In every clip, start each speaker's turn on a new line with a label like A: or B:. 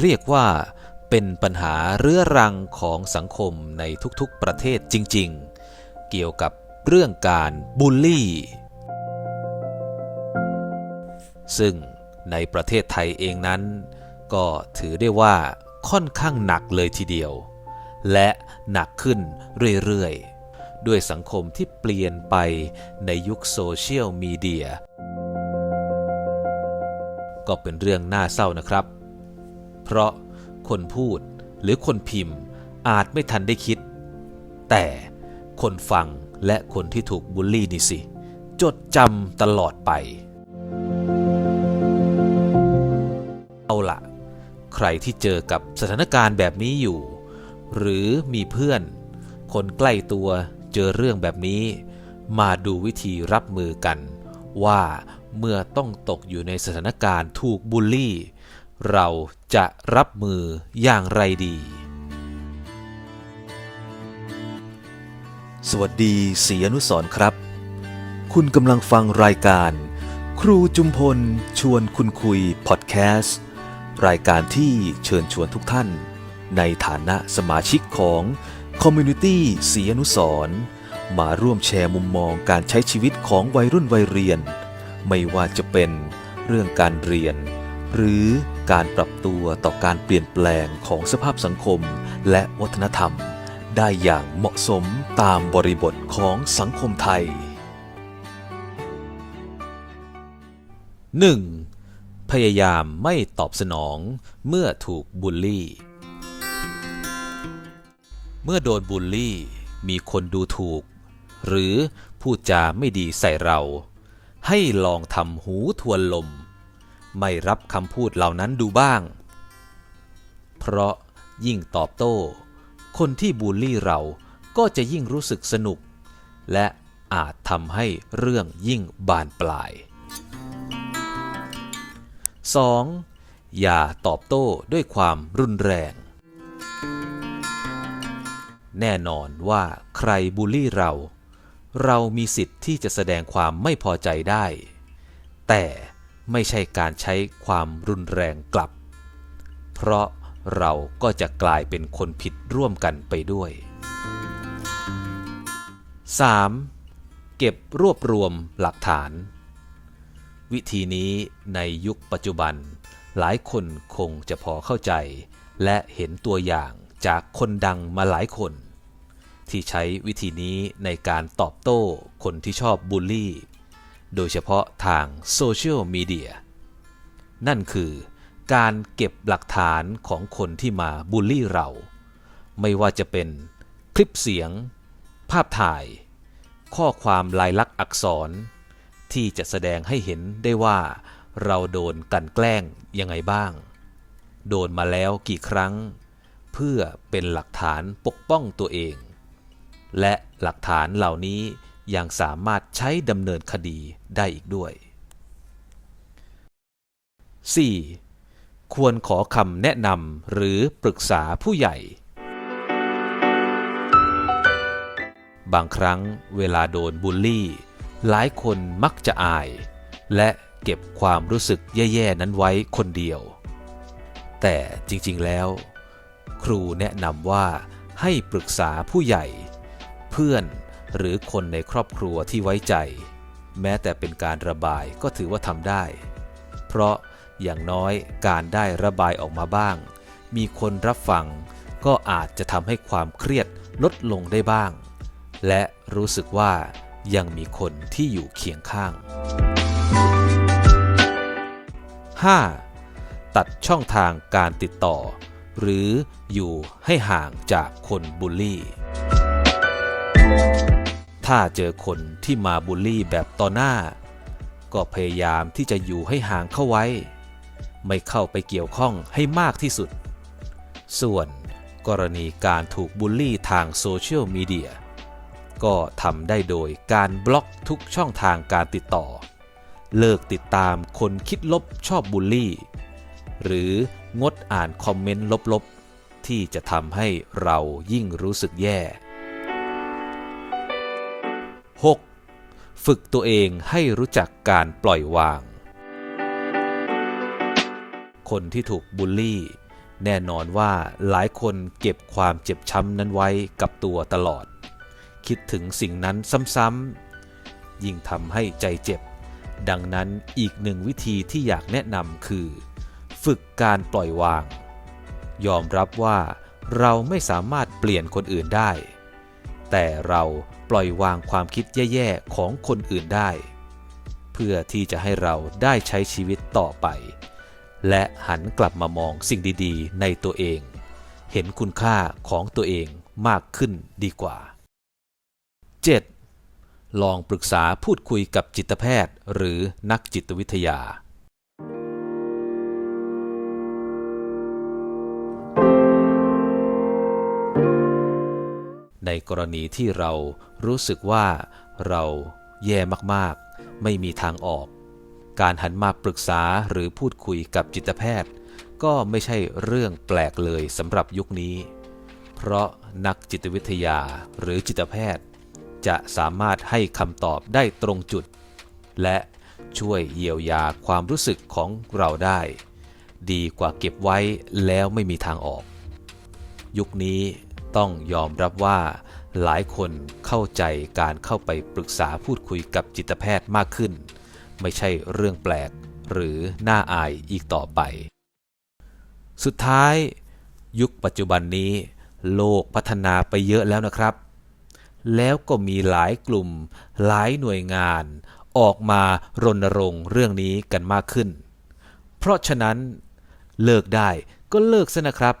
A: เรียกว่าเป็นปัญหาเรื้อรังของสังคมในทุกๆประเทศจริงๆ เกี่ยวกับเรื่องการบูลลี่ ซึ่งในประเทศไทยเองนั้น ก็ถือได้ว่าค่อนข้างหนักเลยทีเดียว และหนักขึ้นเรื่อยๆ ด้วยสังคมที่เปลี่ยนไปในยุคโซเชียลมีเดีย ก็เป็นเรื่องน่าเศร้านะครับ เพราะคนพูดหรือคนพิมพ์อาจไม่ทันได้คิด แต่คนฟังและคนที่ถูกบูลลี่นี่สิ จดจำตลอดไป เอาละใครที่เจอกับสถานการณ์แบบนี้อยู่ หรือมีเพื่อน คนใกล้ตัวเจอเรื่องแบบนี้ มาดูวิธีรับมือกัน ว่าเมื่อต้องตกอยู่ในสถานการณ์ถูกบูลลี่ เราจะรับมืออย่างไรดี
B: สวัสดีศรีอนุสรครับ คุณกำลังฟังรายการ ครูจุมพลชวนคุณคุยพอดแคสต์รายการที่เชิญชวนทุกท่าน ในฐานะสมาชิกของคอมมูนิตี้ศรีอนุสรมาร่วมแชร์มุมมองการใช้ชีวิตของวัยรุ่นวัยเรียน ไม่ว่าจะเป็นเรื่องการเรียน หรือการปรับตัวต่อการเปลี่ยนแปลงของสภาพสังคมและวัฒนธรรม ได้อย่างเหมาะสมตามบริบทของสังคมไทย
A: 1. พยายามไม่ตอบสนองเมื่อถูกบูลลี่ เมื่อโดนบูลลี่ มีคนดูถูก หรือพูดจาไม่ดีใส่เรา ให้ลองทำหูทวนลม ไม่รับคำพูดเหล่านั้นดูบ้าง เพราะยิ่งตอบโต้ คนที่บูลลี่เราก็จะยิ่งรู้สึกสนุก และอาจทำให้เรื่องยิ่งบานปลาย 2. อย่าตอบโต้ด้วยความรุนแรง แน่นอนว่าใครบูลลี่เรา เรามีสิทธิ์ที่จะแสดงความไม่พอใจได้ แต่ ไม่ใช่การใช้ความรุนแรงกลับ เพราะเราก็จะกลายเป็นคนผิดร่วมกันไปด้วย 3. เก็บรวบรวมหลักฐาน วิธีนี้ในยุคปัจจุบัน หลายคนคงจะพอเข้าใจ และเห็นตัวอย่างจากคนดังมาหลายคน ที่ใช้วิธีนี้ในการตอบโต้คนที่ชอบบูลลี่ โดยเฉพาะทางโซเชียลมีเดีย นั่นคือการเก็บหลักฐานของคนที่มาบูลลี่เรา ไม่ว่าจะเป็นคลิปเสียง ภาพถ่าย ข้อความลายลักษณ์อักษร ที่จะแสดงให้เห็นได้ว่า เราโดนกันแกล้งยังไงบ้าง โดนมาแล้วกี่ครั้ง เพื่อเป็นหลักฐานปกป้องตัวเอง และหลักฐานเหล่านี้ ยังสามารถใช้ดำเนินคดีได้อีกด้วย 4. ควรขอคำแนะนำหรือปรึกษาผู้ใหญ่ บางครั้งเวลาโดนบูลลี่ หลายคนมักจะอาย และเก็บความรู้สึกแย่ๆนั้นไว้คนเดียว แต่จริงๆแล้ว ครูแนะนำว่าให้ปรึกษาผู้ใหญ่ เพื่อน หรือคนในครอบครัวที่ไว้ใจ แม้แต่เป็นการระบายก็ถือว่าทำได้ เพราะอย่างน้อยการได้ระบายออกมาบ้าง มีคนรับฟัง ก็อาจจะทำให้ความเครียดลดลงได้บ้าง และรู้สึกว่ายังมีคนที่อยู่เคียงข้าง 5. ตัดช่องทางการติดต่อ หรืออยู่ให้ห่างจากคนบูลลี่ ถ้าเจอคนที่มาบูลลี่แบบต่อหน้า ก็พยายามที่จะอยู่ให้ห่างเข้าไว้ ไม่เข้าไปเกี่ยวข้องให้มากที่สุด ส่วนกรณีการถูกบูลลี่ทางโซเชียลมีเดียก็ทำได้โดยการบล็อกทุกช่องทางการติดต่อ เลิกติดตามคนคิดลบชอบบูลลี่ หรืองดอ่านคอมเมนต์ลบๆ ที่จะทำให้เรายิ่งรู้สึกแย่ 6. ฝึกตัวเองให้รู้จักการปล่อยวาง คนที่ถูกบูลลี่ แน่นอนว่าหลายคนเก็บความเจ็บช้ำนั้นไว้กับตัวตลอด คิดถึงสิ่งนั้นซ้ำๆยิ่งทำให้ใจเจ็บ ดังนั้นอีกหนึ่งวิธีที่อยากแนะนำคือ ฝึกการปล่อยวาง ยอมรับว่าเราไม่สามารถเปลี่ยนคนอื่นได้ แต่เราปล่อยวางความคิดแย่ๆของคนอื่นได้ เพื่อที่จะให้เราได้ใช้ชีวิตต่อไป และหันกลับมามองสิ่งดีๆ ในตัวเอง เห็นคุณค่าของตัวเองมากขึ้นดีกว่า 7. ลองปรึกษาพูดคุยกับจิตแพทย์หรือนักจิตวิทยา ในกรณีที่เรารู้สึกว่าเราแย่มากๆ ไม่มีทางออก การหันมาปรึกษาหรือพูดคุยกับจิตแพทย์ ก็ไม่ใช่เรื่องแปลกเลยสำหรับยุคนี้ เพราะนักจิตวิทยาหรือจิตแพทย์ จะสามารถให้คำตอบได้ตรงจุด และช่วยเยียวยาความรู้สึกของเราได้ ดีกว่าเก็บไว้แล้วไม่มีทางออก ยุคนี้ ต้องยอมรับว่า หลายคนเข้าใจการเข้าไปปรึกษาพูดคุยกับจิตแพทย์มากขึ้น ไม่ใช่เรื่องแปลก หรือน่าอายอีกต่อไป สุดท้าย ยุคปัจจุบันนี้ โลกพัฒนาไปเยอะแล้วนะครับ แล้วก็มีหลายกลุ่ม หลายหน่วยงาน ออกมารณรงค์เรื่องนี้กันมากขึ้น เพราะฉะนั้น เลิกได้ก็เลิกซะนะครับ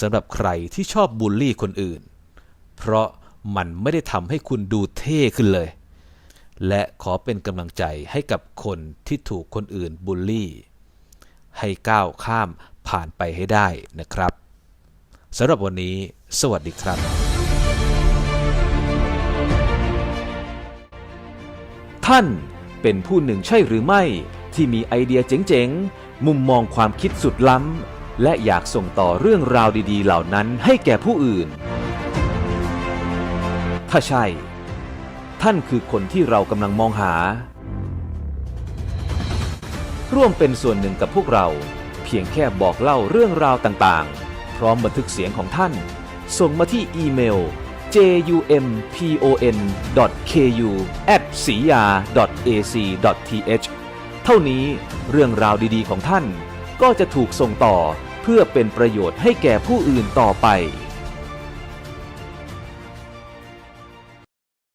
A: สำหรับใครที่ชอบบูลลี่คนอื่น เพราะมันไม่ได้ทำให้คุณดูเท่ขึ้นเลย และขอเป็นกำลังใจให้กับคนที่ถูกคนอื่นบูลลี่ ให้ก้าวข้ามผ่านไปให้ได้นะครับสำหรับวันนี้ สวัสดีครับ
B: ท่านเป็นผู้หนึ่งใช่หรือไม่ที่มีไอเดียเจ๋งๆ มุมมองความคิดสุดล้ำ และอยากส่งต่อเรื่องราวดีๆ เหล่านั้นให้แก่ผู้อื่น ถ้าใช่ ท่านคือคนที่เรากำลังมองหา ร่วมเป็นส่วนหนึ่งกับพวกเรา เพียงแค่บอกเล่าเรื่องราวต่างๆ พร้อมบันทึกเสียงของท่าน ส่งมาที่อีเมล jumpon.ku at s i y a ac th เท่านี้เรื่องราวดีๆของท่านก็จะถูกส่งต่อ เพื่อเป็นประโยชน์ให้แก่ผู้อื่นต่อไป